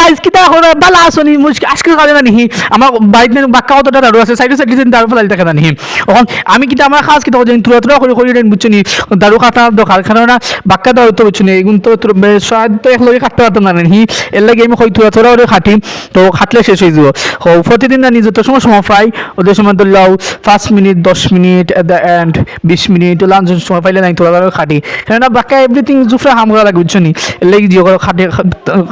Guys কিতা হলো? বালা আসনি মুশকিল আজকে কাজে না নিহি আমার বাড়িতে বাক্কা কতটা দাঁড়ু আছে সাইডে সাইডে যেন দাঁড়ু ফেলাই থাকে না নিহি এখন আমি কিতা আমার খাস কিতা যেন তুলা তুলা করে করে বুঝছ নি দাঁড়ু কাটা দরকার কারণ বাক্কা দাঁড়ু তো বুঝছ নি এগুন তো তোর সাহায্য তো এক লগে কাটতে পারতাম না নিহি এর লাগে আমি তুলা তুলা করে খাটি তো খাটলে শেষ হয়ে যাব। হো প্রতিদিন না যত সময় সময় পাই ওদের সময় ধর লাও, পাঁচ মিনিট দশ মিনিট এট দ্য এন্ড বিশ মিনিট লাঞ্চ সময় পাইলে নাই তোলা করে খাটি কেননা বাক্কা এভরিথিং জুফরা হাম করা লাগে বুঝছ নি এর লাগে জিও খাটে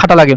খাটা লাগে।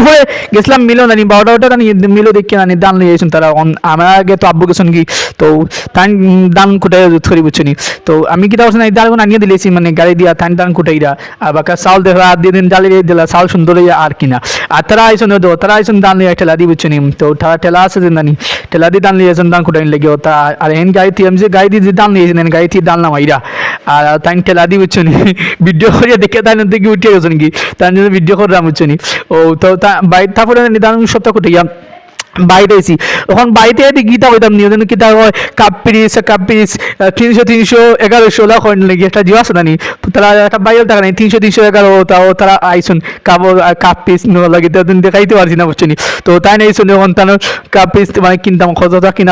তারপরে গেছিলাম মিলো নানি বারোটা ওটা নানি মিলো দেখি নানি দান লিয়ে গেছেন তারা। আমার আগে তো আব্বু গেছেন কি? তো তাই দান কুটাই ধরি বুঝছি তো আমি কি তাও নাই দান আনিয়ে দিলেছি মানে গাড়ি দিয়া তাই দান কুটাইরা। আর বাকা চাউল দেখা, আর দিয়ে দিন ডালি দিলা চাউল সুন্দর আর কিনা। আর তারা আইসন দো তারা আইসন দান লিয়ে ঠেলা দি বুঝছি তো তারা ঠেলা আছে যে নানি, ঠেলা দি দান লিয়েছেন দান কুটাইন লেগে তা আর হেন গাড়ি থি আমি যে গাড়ি দিয়ে দান লিয়েছেন গাড়ি থি দান নামাইরা আর তাই ঠেলা দি বুঝছি ভিডিও করে দেখে তাই দেখি উঠে গেছেন কি? জন্য ভিডিও করে বুঝছি ও তো তা বাইর তারপরে নিদান সপ্তাহ কোটে গিয়া বাইরে আইছি তখন বাড়িতে এটি গীতা হইতাম নিয়ে যেন গীতা হয় কাপ পিরিস কাপ পিরিস তিনশো তিনশো এগারোশো লাখ হয় নাকি, একটা জিও আছে নানি তারা একটা বাইরে থাকা নাই, তিনশো তিনশো এগারো তাও তারা আইসুন কাপ কাপ পিস লাগে দেখাইতে পারছি না বুঝছি তো তাই নাই শুনে ওখান তার কাপ পিস মানে কিনতাম কত কিনা